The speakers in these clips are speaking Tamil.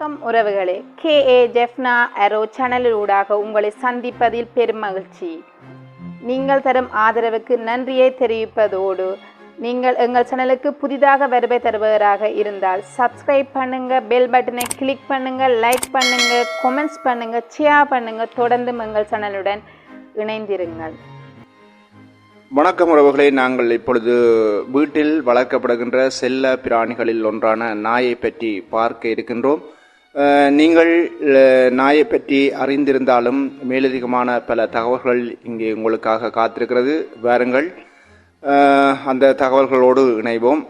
வணக்கம் உறவுகளே. கே. ஏ. ஜெஃப்னா அரோ சேனலிலூடாக உங்களை சந்திப்பதில் பெருமகிழ்ச்சி நீங்கள் தரும் ஆதரவுக்கு நன்றியை தெரிவிப்பதோடு நீங்கள் எங்கள் சேனலுக்கு புதிதாக வருகை தருபவராக இருந்தால் சப்ஸ்கிரைப் பண்ணுங்க பெல் பட்டனை கிளிக் பண்ணுங்க லைக் பண்ணுங்க கொமெண்ட்ஸ் பண்ணுங்க ஷேர் பண்ணுங்க தொடர்ந்து எங்கள் சேனலுடன் இணைந்திருங்கள். வணக்கம் உறவுகளை. நாங்கள் இப்பொழுது வீட்டில் வளர்க்கப்படுகின்ற செல்ல பிராணிகளில் ஒன்றான நாயை பற்றி பார்க்க இருக்கின்றோம். நீங்கள் நாயை பற்றி அறிந்திருந்தாலும் மேலதிகமான பல தகவல்கள் இங்கே உங்களுக்காக காத்திருக்கிறது. வாருங்கள். அந்த தகவல்களோடு இணைவோம்.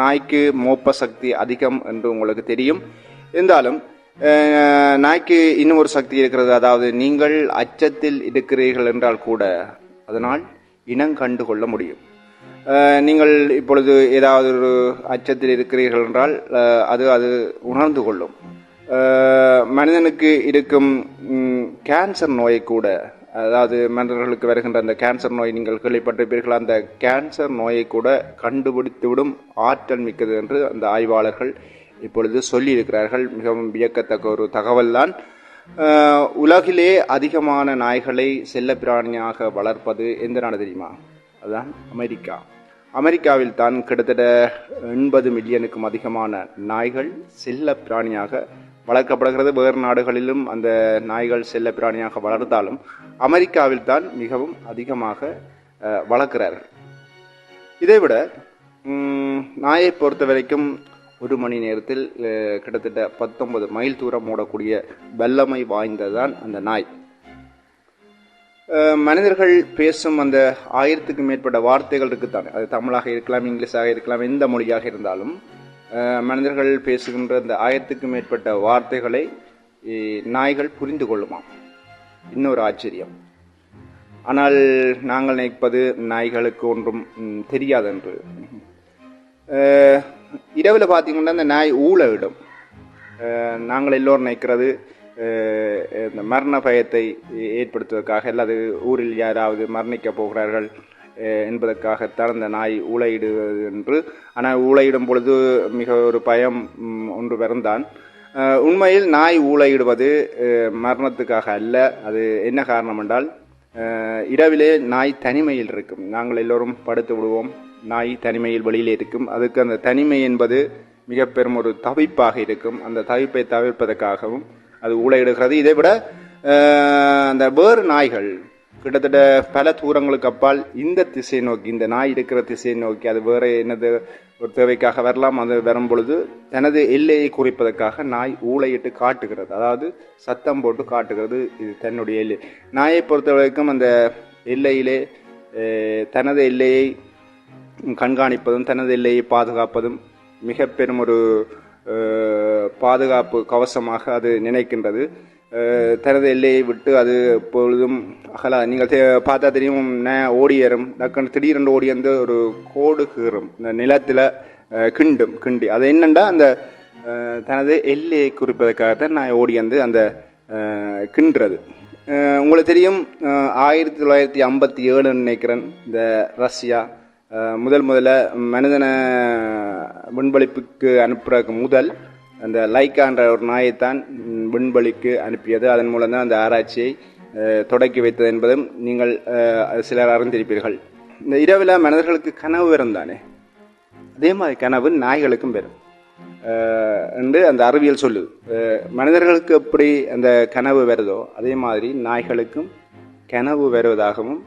நாய்க்கு மோப்ப சக்தி அதிகம் என்று உங்களுக்கு தெரியும். இருந்தாலும் நாய்க்கு இன்னும் ஒரு சக்தி இருக்கிறது. அதாவது நீங்கள் அச்சத்தில் இருக்கிறீர்கள் என்றால் கூட அதனால் இனம் கண்டு கொள்ள முடியும். நீங்கள் இப்பொழுது ஏதாவது ஒரு அச்சத்தில் இருக்கிறீர்கள் என்றால் அது அது உணர்ந்து கொள்ளும். மனிதனுக்கு இருக்கும் கேன்சர் நோயை கூட அதாவது மனிதர்களுக்கு வருகின்ற அந்த கேன்சர் நோய் நீங்கள் கேள்விப்பட்டிருப்பீர்கள் அந்த கேன்சர் நோயை கூட கண்டுபிடித்துவிடும் ஆற்றல் மிக்கது என்று அந்த ஆய்வாளர்கள் இப்பொழுது சொல்லியிருக்கிறார்கள். மிகவும் வியக்கத்தக்க ஒரு தகவல்தான் தான். உலகிலே அதிகமான நாய்களை செல்லப்பிராணியாக வளர்ப்பது எந்த நாடு தெரியுமா? அதுதான் அமெரிக்கா. அமெரிக்காவில் தான் கிட்டத்தட்ட எண்பது மில்லியனுக்கும் அதிகமான நாய்கள் செல்ல பிராணியாக வளர்க்கப்படுகிறது. வேறு நாடுகளிலும் அந்த நாய்கள் செல்ல பிராணியாக வளர்ந்தாலும் அமெரிக்காவில் தான் மிகவும் அதிகமாக வளர்க்கிறார்கள். இதைவிட நாயை பொறுத்த வரைக்கும் ஒரு மணி நேரத்தில் கிட்டத்தட்ட பத்தொன்பது மைல் தூரம் ஓடக்கூடிய வல்லமை வாய்ந்ததுதான் அந்த நாய். மனிதர்கள் பேசும் அந்த ஆயிரத்துக்கு மேற்பட்ட வார்த்தைகள் இருக்குத்தானே அது தமிழாக இருக்கலாம் இங்கிலீஷாக இருக்கலாம் எந்த மொழியாக இருந்தாலும் மனிதர்கள் பேசுகின்ற அந்த ஆயிரத்துக்கு மேற்பட்ட வார்த்தைகளை நாய்கள் புரிந்து கொள்ளுமாம் இன்னொரு ஆச்சரியம். ஆனால் நாங்கள் நினைப்பது நாய்களுக்கு ஒன்றும் தெரியாது தெரியாதென்று. இரவில் பார்த்தீங்கன்னா அந்த நாய் ஊழவிடும். அஹ், நாங்கள் எல்லோரும் நினைக்கிறது இந்த மரண பயத்தை ஏற்படுத்துவதற்காக அல்லது ஊரில் யாராவது மரணிக்க போகிறார்கள் என்பதற்காக என்பதற்காகத்தான் அந்த நாய் ஊழையிடுவது என்று. ஆனால் ஊழையிடும் பொழுது மிக ஒரு பயம் ஒன்று பிறந்தான். உண்மையில் நாய் ஊழையிடுவது மரணத்துக்காக அல்ல. அது என்ன காரணம் என்றால் இரவிலே நாய் தனிமையில் இருக்கும். நாங்கள் எல்லோரும் படுத்து விடுவோம். நாய் தனிமையில் வெளியில் இருக்கும். அதுக்கு அந்த தனிமை என்பது மிக பெரும் ஒரு தவிப்பாக இருக்கும். அந்த தவிப்பை தவிர்ப்பதற்காகவும் அது ஊழையிடுகிறது இதை விட அந்த வேறு நாய்கள் கிட்டத்தட்ட பல தூரங்களுக்கு அப்பால் இந்த திசை நோக்கி இந்த நாய் இருக்கிற திசையை நோக்கி அது வேற என்னது ஒரு தேவைக்காக வரலாம் அது வரும் பொழுது தனது எல்லையை குறிப்பதற்காக நாய் ஊளையிட்டு காட்டுகிறது. அதாவது சத்தம் போட்டு காட்டுகிறது இது தன்னுடைய எல்லை. நாயை பொறுத்த வரைக்கும் அந்த எல்லையிலே தனது எல்லையை கண்காணிப்பதும் தனது எல்லையை பாதுகாப்பதும் மிக பெரும் ஒரு பாதுகாப்பு கவசமாக அது நினைக்கின்றது. தனது எல்லையை விட்டு அது எப்பொழுதும் அகலா. நீங்கள் தெ- பார்த்தா தெரியும் நே- ஓடி ஏறும். டக்குன்னு திடீரென்று ஓடி வந்து ஒரு கோடு கீறும். இந்த நிலத்தில் கிண்டும் கிண்டி. அது என்னண்டா அந்த தனது எல்லையை குறிப்பதற்காகத்தான் நான் ஓடி வந்து அந்த கிண்டுறது உங்களுக்கு தெரியும் ஆயிரத்தி தொள்ளாயிரத்தி ஐம்பத்தி ஏழுன்னு நினைக்கிறேன் இந்த ரஷ்யா. முதல் முதல்ல மனிதனை விண்வெளிப்புக்கு அனுப்புறதுக்கு முதல் அந்த லைக்கான்ற ஒரு நாயைத்தான் விண்வெளிக்கு அனுப்பியது. அதன் மூலம் தான் அந்த ஆராய்ச்சியை தொடக்கி வைத்தது என்பதும் நீங்கள் சிலர் அறிந்திருப்பீர்கள். இந்த இரவில் மனிதர்களுக்கு கனவு வரும் தானே? அதே மாதிரி கனவு நாய்களுக்கும் பெறும் என்று அந்த அறிவியல் சொல்லுது. மனிதர்களுக்கு எப்படி அந்த கனவு வருதோ அதே மாதிரி நாய்களுக்கும் கனவு வருவதாகவும்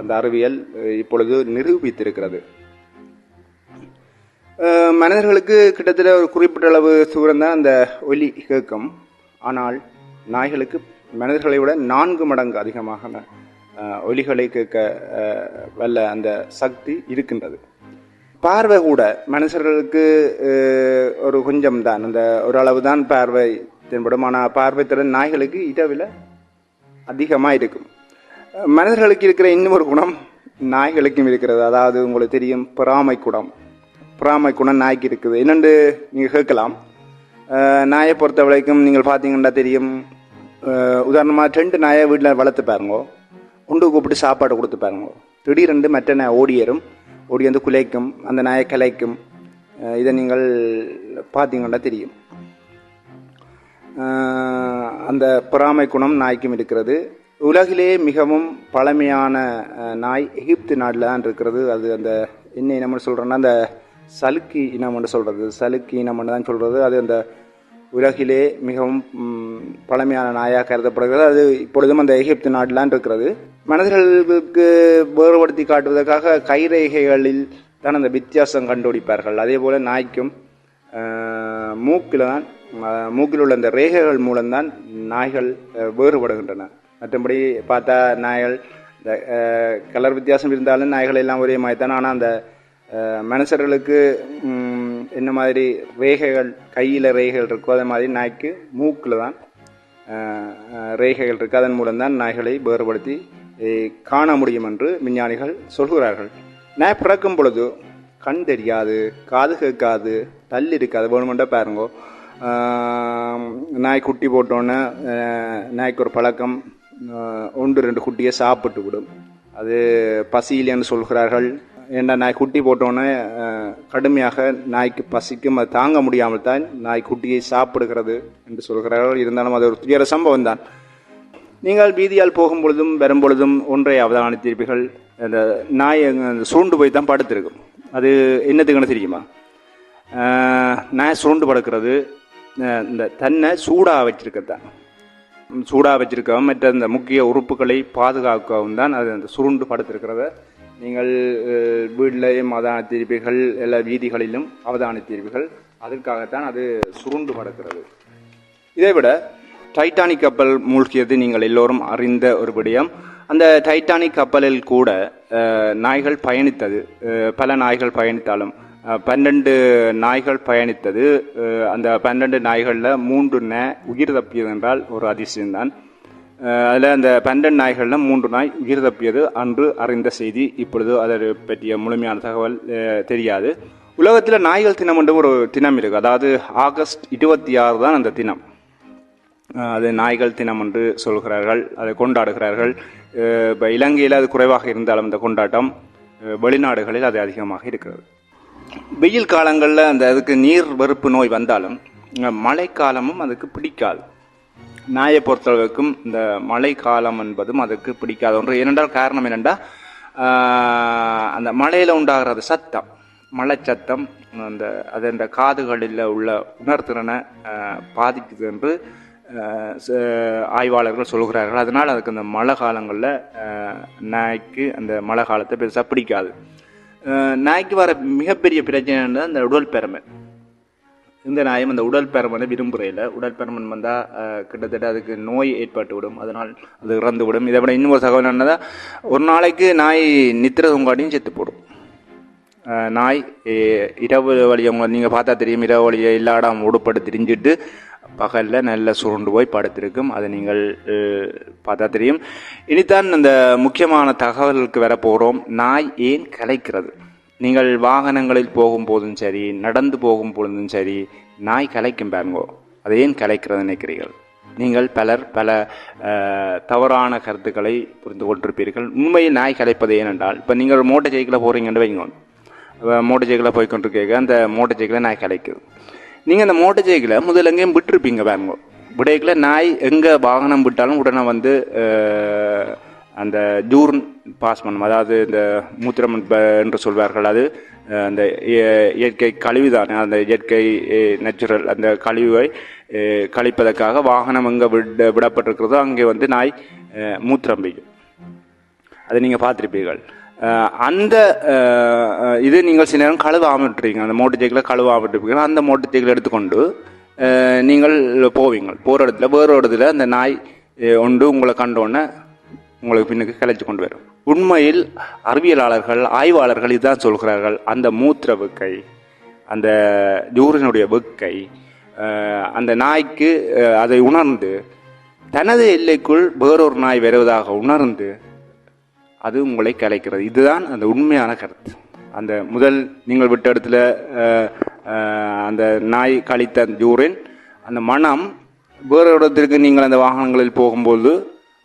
அந்த அறிவியல் இப்பொழுது நிரூபித்திருக்கிறது. மனிதர்களுக்கு கிட்டத்தட்ட ஒரு குறிப்பிட்ட அளவு தூரம் தான் அந்த ஒலி கேட்கும். ஆனால் நாய்களுக்கு மனிதர்களை விட நான்கு மடங்கு அதிகமாக ஒலிகளை கேட்க வல்ல அந்த சக்தி இருக்கின்றது. பார்வை கூட மனுஷர்களுக்கு ஒரு கொஞ்சம் தான். அந்த ஓரளவு தான் பார்வை தென்படும். ஆனால் பார்வை திறன் நாய்களுக்கு இடவில் அதிகமாக இருக்கும் மனிதர்களுக்கு இருக்கிற இன்னும் ஒரு குணம் நாய்களுக்கும் இருக்கிறது. அதாவது உங்களுக்கு தெரியும் பொறாமை குணம். பொறாமை குணம் நாய்க்கு இருக்குது. என்னென்று நீங்கள் கேட்கலாம். நாயை பொறுத்த வரைக்கும் நீங்கள் பார்த்தீங்கன்னா தெரியும். உதாரணமாக ரெண்டு நாயை வீட்டில் வளர்த்து பாருங்கோ. உண்டு கூப்பிட்டு சாப்பாடு கொடுத்து பாருங்க. திடீரெண்டு மற்ற நாய் ஓடியரும் ஓடி வந்து குலைக்கும். அந்த நாயை கலைக்கும். இதை நீங்கள் பார்த்தீங்கன்னா தெரியும். அந்த பொறாமை குணம் நாய்க்கும் இருக்கிறது. உலகிலே மிகவும் பழமையான நாய் எகிப்து நாட்டில் தான் இருக்கிறது. அது அந்த என்ன இனம்னு சொல்கிறோன்னா அந்த சலுக்கி இனம்னு சொல்கிறது சலுக்கி இனம்னு தான் சொல்கிறது அது அந்த உலகிலே மிகவும் பழமையான நாயாக கருதப்படுகிறது. அது இப்பொழுதும் அந்த எகிப்து நாட்டிலான் இருக்கிறது. மனிதர்களுக்கு வேறுபடுத்தி காட்டுவதற்காக கைரேகைகளில் தான் அந்த வித்தியாசம் கண்டுபிடிப்பார்கள். அதே போல் நாய்க்கும் மூக்கில் தான் மூக்கில் உள்ள அந்த ரேகைகள் மூலம்தான் நாய்கள் வேறுபடுகின்றன. மற்றபடி பார்த்தா நாய்கள் இந்த கலர் வித்தியாசம் இருந்தாலும் நாய்கள் எல்லாம் ஒரே மாதிரி தான். ஆனால் அந்த மனுஷர்களுக்கு என்ன மாதிரி ரேகைகள் கையில் ரேகைகள் இருக்கோ அதே மாதிரி நாய்க்கு மூக்கில் தான் ரேகைகள் இருக்குது அதன் மூலம்தான் நாய்களை வேறுபடுத்தி காண முடியும் என்று விஞ்ஞானிகள் சொல்கிறார்கள். நாய் பிறக்கும் பொழுது கண் தெரியாது காது கேட்காது தள்ளி இருக்காது. வேணுமெண்டா பாருங்கோ. நாய் குட்டி போட்டோன்னே நாய்க்கு ஒரு பழக்கம் ஒன்று ரெண்டு குட்டியை சாப்பிட்டு விடும். அது பசியிலேன்னு சொல்கிறார்கள். ஏன்னா நாய் குட்டி போட்டோன்னே கடுமையாக நாய்க்கு பசிக்கும். அது தாங்க முடியாமல் தான் நாய் குட்டியை சாப்பிடுகிறது என்று சொல்கிறார்கள். இருந்தாலும் அது ஒரு துயர சம்பவம் தான். நீங்கள் வீதியால் போகும் பொழுதும் வரும் பொழுதும் ஒன்றை அவதானித்திருப்பீர்கள் அந்த நாய் சூண்டு அந்த போய் தான் படுத்திருக்கும். அது என்னத்துக்குன்னு தெரியுமா? நாய் சூண்டு படுக்கிறது. இந்த தன்னை சூடாக வச்சிருக்கத்தான் சூடாக வச்சுருக்கவும் மற்ற இந்த முக்கிய உறுப்புகளை பாதுகாக்கவும் தான் அது அந்த சுருண்டு படுத்திருக்கிறத நீங்கள் வீட்டிலையும் வீட்டிலேயும் எல்லா வீதிகளிலும் அவதானித்தீர்கள் அதற்காகத்தான் அது சுருண்டு படுக்கிறது. இதைவிட டைட்டானிக் கப்பல் மூழ்கியது நீங்கள் எல்லோரும் அறிந்த ஒரு விடயம். அந்த டைட்டானிக் கப்பலில் கூட நாய்கள் பயணித்தது. பல நாய்கள் பயணித்தாலும் பன்னெண்டு நாய்கள் பயணித்தது. அந்த பன்னெண்டு நாய்களில் மூன்று நே உயிர் தப்பியது என்றால் ஒரு அதிசயம்தான். அதில் அந்த பன்னெண்டு நாய்களில் மூன்று நாய் உயிர் தப்பியது. அன்று அறிந்த செய்தி இப்பொழுது அதை பற்றிய முழுமையான தகவல் தெரியாது. உலகத்தில் நாய்கள் தினம் என்று ஒரு தினம் இருக்குது அதாவது ஆகஸ்ட் இருபத்தி ஆறு தான் அந்த தினம். அது நாய்கள் தினம் என்று சொல்கிறார்கள். அதை கொண்டாடுகிறார்கள். இப்போ இலங்கையில் அது குறைவாக இருந்தாலும் இந்த கொண்டாட்டம் வெளிநாடுகளில் அது அதிகமாக இருக்கிறது. வெயில் காலங்களில் அந்த அதுக்கு நீர் வறுப்பு நோய் வந்தாலும் மழைக்காலமும் அதுக்கு பிடிக்காது. நாயை பொறுத்தளவுக்கும் இந்த மழை காலம் என்பதும் அதுக்கு பிடிக்காத. ஒன்று ஏனென்றால் காரணம் என்னென்றால் அந்த மழையில் உண்டாகிற அந்த சத்தம் மழை சத்தம் அந்த அது அந்த காதுகளில் உள்ள உணர்திறனை பாதிக்குது என்று ச- ஆய்வாளர்கள் சொல்கிறார்கள். அதனால் அதுக்கு அந்த மழை காலங்களில் நாய்க்கு அந்த மழை காலத்தை பெருசாக பிடிக்காது. நாய்க்கு வர மிகப்பெரிய பிரச்சனை அந்த உடல் பெருமை இந்த நாயம் அந்த உடல் பெருமனை விரும்புறையில். உடல் பெருமன் வந்தால் கிட்டத்தட்ட அதுக்கு நோய் ஏற்பட்டு விடும். அதனால் அது இறந்து விடும். இதை விட இன்னொரு தகவல் என்னதான் ஒரு நாளைக்கு நாய் நித்திர தொங்காட்டியும் செத்து போடும். நாய் இரவு வழியை நீங்கள் பார்த்தா தெரியும். இரவு வழியை எல்லா இடம் உடுப்பட்டு திரிஞ்சிட்டு பகலில் நல்ல சுருண்டு போய் படுத்திருக்கும். அதை நீங்கள் பார்த்தா தெரியும். இனித்தான் அந்த முக்கியமான தகவல்களுக்கு வர போகிறோம் நாய் ஏன் கலைக்கிறது? நீங்கள் வாகனங்களில் போகும்போதும் சரி நடந்து போகும் பொழுதும் சரி நாய் கலைக்கும் பாருங்கோ. அதை ஏன் கலைக்கிறது நினைக்கிறீர்கள்? நீங்கள் பலர் பல தவறான கருத்துக்களை புரிந்து கொண்டிருப்பீர்கள். உண்மையில் நாய் கலைப்பது ஏனென்றால் இப்போ நீங்கள் ஒரு மோட்டர் சைக்கிளில் போகிறீங்கன்னு வைங்க. மோட்டர் சைக்கிளில் போய் கொண்டிருக்கீங்க. அந்த மோட்டர் சைக்கிளை நாய் கலைக்குது. நீங்கள் அந்த மோட்டர் சைக்கிளை முதல்ல எங்கேயும் விட்டுருப்பீங்க பாருங்க. விடைக்கில் நாய் எங்கே வாகனம் விட்டாலும் உடனே வந்து அந்த ஜூர்ன் பாஸ் பண்ணும். அதாவது இந்த மூத்திரம் என்று சொல்வார்கள். அது அந்த இயற்கை கழிவு தானே. அந்த இயற்கை நேச்சுரல் அந்த கழிவை கழிப்பதற்காக வாகனம் எங்கே விட விடப்பட்டிருக்கிறதோ அங்கே வந்து நாய் அஹ், மூத்திரம் பெய்யும். அதை நீங்கள் பார்த்துருப்பீர்கள். அந்த இது நீங்கள் சில நேரம் கழுவாமல் அந்த மோட்டர் சைக்கிளை கழுவாமட்டுருப்பீங்க. அந்த மோட்டர் தேக்கில் எடுத்துக்கொண்டு நீங்கள் போவீங்க. போகிற இடத்துல வேறு இடத்துல அந்த நாய் ஒன்று உங்களை கண்டோன்னே உங்களுக்கு பின்னுக்கு கிளச்சி கொண்டு வரும். உண்மையில் அறிவியலாளர்கள் ஆய்வாளர்கள் இதுதான் சொல்கிறார்கள். அந்த மூத்திர வெக்கை அந்த ஜூரினுடைய வெக்கை அந்த நாய்க்கு அதை உணர்ந்து தனது எல்லைக்குள் வேறொரு நாய் வருவதாக உணர்ந்து அது உங்களை கலைக்கிறது. இதுதான் அந்த உண்மையான கருத்து. அந்த முதல் நீங்கள் விட்ட இடத்துல அந்த நாய் கழித்த அந்த அந்த மனம் வேறு இடத்திற்கு நீங்கள் அந்த வாகனங்களில் போகும்போது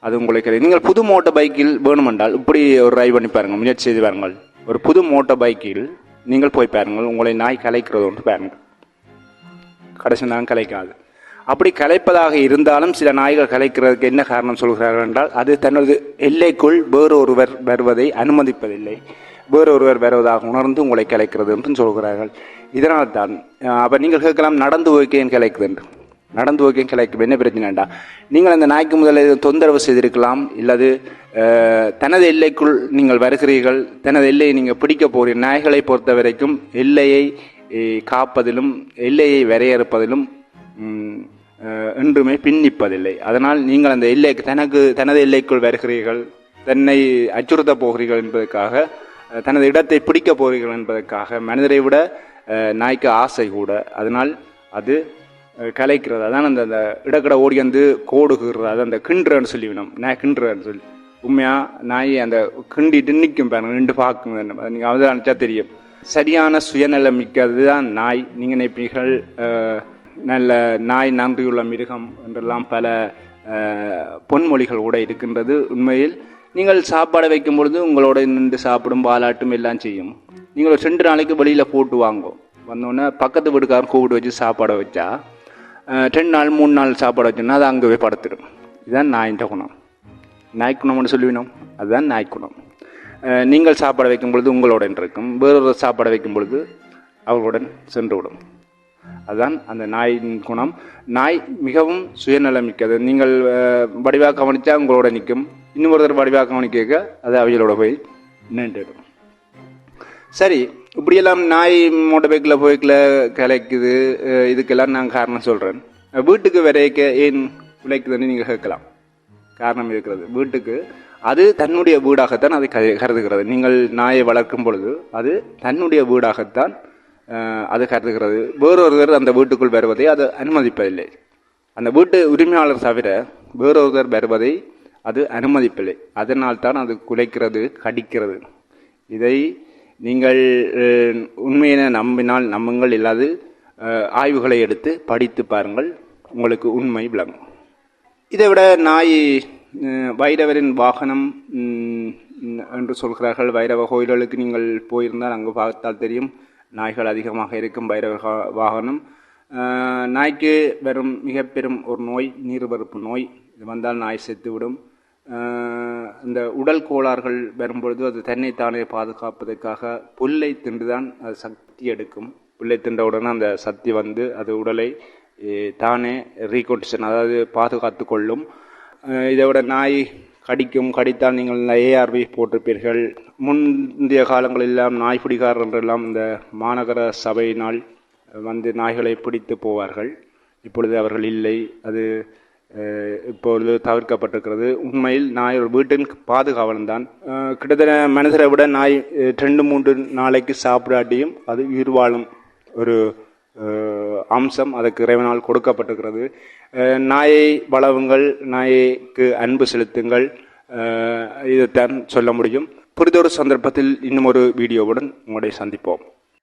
அது உங்களை கலை. நீங்கள் புது மோட்டர் பைக்கில் வேணுமென்றால் இப்படி ஒரு ட்ரைவ் பண்ணி பாருங்கள் முயற்சி செய்து பாருங்கள். ஒரு புது மோட்டார் பைக்கில் நீங்கள் போய் பாருங்கள் உங்களை நாய் கலைக்கிறது ஒன்று பாருங்கள். கடைசி தான் கலைக்காது. அப்படி கலைப்பதாக இருந்தாலும் சில நாய்கள் கலைக்கிறதுக்கு என்ன காரணம் சொல்கிறார்கள் என்றால் அது தனது எல்லைக்குள் வேறொருவர் வருவதை அனுமதிப்பதில்லை. வேறொருவர் வருவதாக உணர்ந்து உங்களை கலைக்கிறது என்று சொல்கிறார்கள். இதனால் தான் அப்போ நீங்கள் கேட்கலாம் நடந்து ஓகேன் கலைக்குது? என்று. நடந்து ஓகே கலைக்கும் என்ன பிரச்சனைண்டா நீங்கள் அந்த நாய்க்கு முதல்ல தொந்தரவு செய்திருக்கலாம் இல்லது தனது எல்லைக்குள் நீங்கள் வருகிறீர்கள் தனது எல்லையை நீங்கள் பிடிக்க போகிறீர்கள். நாய்களை பொறுத்த வரைக்கும் எல்லையை காப்பதிலும் எல்லையை வரையறுப்பதிலும் என்றுமே பின்னிப்பதில்லை. அதனால் நீங்கள் அந்த எல்லைக்கு தனக்கு தனது எல்லைக்குள் வருகிறீர்கள் தன்னை அச்சுறுத்த போகிறீர்கள் என்பதற்காக தனது இடத்தை பிடிக்க போகிறீர்கள் என்பதற்காக மனிதரை விட நாய்க்கு ஆசை கூட. அதனால் அது கலைக்கிறது. அதான் அந்த அந்த இடக்கடை ஓடி வந்து கோடுகிறது. அது அந்த கிண்டுறன்னு சொல்லிவிடும் நான் கிண்டுறன்னு சொல்லி. உண்மையாக நாய் அந்த கிண்டிட்டு நிற்கும் பாருங்க நின்று பார்க்கும் நீங்கள் அதை தெரியும். சரியான சுயநலம் மிக்கது தான் நாய். நீங்கள் நினைப்பீர்கள் நல்ல நாய் நன்றியுள்ள மிருகம் என்றெல்லாம் பல பொன்மொழிகள் கூட இருக்கின்றது உண்மையில். நீங்கள் சாப்பாடு வைக்கும் பொழுது உங்களோட நின்று சாப்பிடும் பாலாட்டும் எல்லாம் செய்யும். நீங்கள் ஒரு ரெண்டு நாளைக்கு வெளியில் போட்டு வாங்கும் வந்தோடனே பக்கத்து வீட்டுக்காரன் கூப்பிட்டு வச்சு சாப்பாடை வச்சா ரெண்டு நாள் மூணு நாள் சாப்பாடு வச்சோன்னா அது அங்கே போய் படுத்துடும். இதுதான் நாயின்ற குணம். நாய்க்குணம்னு சொல்லுவினோம்? அதுதான் நாய்க்குணம் நீங்கள் சாப்பாடு வைக்கும் பொழுது உங்களுடன் இருக்கும் வேறொரு சாப்பாடு வைக்கும் பொழுது அவர்களுடன் சென்று விடும். அதுதான் அந்த நாயின் குணம். நாய் மிகவும் சுயநலமிக்கது. நீங்கள் வடிவாக கவனிச்சா உங்களோட நிற்கும். இன்னும் ஒருத்தர் வடிவாக கவனிக்க அது அவைகளோட போய் நின்றுடும். சரி இப்படியெல்லாம் நாய் மோட்டர் பைக்கில் போய்க்கில் கலைக்குது இதுக்கெல்லாம் நான் காரணம் சொல்கிறேன் வீட்டுக்கு விரைக்க ஏன் உழைக்குதுன்னு நீங்கள் கேட்கலாம். காரணம் இருக்கிறது. வீட்டுக்கு அது தன்னுடைய வீடாகத்தான் அதை கரு- கருதுகிறது. நீங்கள் நாயை வளர்க்கும் பொழுது அது தன்னுடைய வீடாகத்தான் அது கருதுகிறது. வேறொருவர் அந்த வீட்டுக்குள் வருவதை அது அனுமதிப்பதில்லை. அந்த வீட்டு உரிமையாளர் தவிர வேறொருவர் வருவதை அது அனுமதிப்பில்லை அதனால் தான் அது குலைக்கிறது கடிக்கிறது. இதை நீங்கள் உண்மையினை உண்மையின நம்பினால் நம்புங்கள் இல்லாது ஆய்வுகளை எடுத்து படித்து பாருங்கள். உங்களுக்கு உண்மை விளங்கும். இதை விட நாய் வைரவரின் வாகனம் என்று சொல்கிறார்கள். வைரவ கோயில்களுக்கு நீங்கள் போயிருந்தால் அங்கு பார்த்தால் தெரியும். நாய்கள் அதிகமாக இருக்கும் பைரவ வாகனம். நாய்க்கு வரும் மிக பெரும் ஒரு நோய் நீர்வறுப்பு நோய். இது வந்தால் நாய் செத்துவிடும். இந்த உடல் கோளாறுகள் வரும்பொழுது அது தன்னைத்தானே பாதுகாப்பதற்காக புல்லை தின்றுதான் அது சக்தி எடுக்கும். புல்லை தின்றவுடனே அந்த சக்தி வந்து அது உடலை தானே ரீகொண்டிஷன் அதாவது பாதுகாத்து கொள்ளும். இதை விட நாய் கடிக்கும் கடித்தால் நீங்கள் ஏஆர்வி போட்டிருப்பீர்கள். முந்தைய காலங்களெல்லாம் நாய் என்றெல்லாம் இந்த மாநகர சபையினால் வந்து நாய்களை பிடித்து போவார்கள். இப்பொழுது அவர்கள் இல்லை. அது இப்பொழுது தவிர்க்கப்பட்டிருக்கிறது. உண்மையில் நாய் ஒரு வீட்டின் பாதுகாவலன் தான் கிட்டத்தட்ட மனிதரை விட நாய் ரெண்டு மூன்று நாளைக்கு சாப்பிடாட்டியும் அது உயிர் வாழும் ஒரு அம்சம் அதுக்கு இறைவனால் கொடுக்கப்பட்டிருக்கிறது. நாயை வளவுங்கள் நாயைக்கு அன்பு செலுத்துங்கள். இதைத்தான் சொல்ல முடியும். புரிதொரு சந்தர்ப்பத்தில் இன்னும் ஒரு வீடியோவுடன் உங்களை சந்திப்போம்.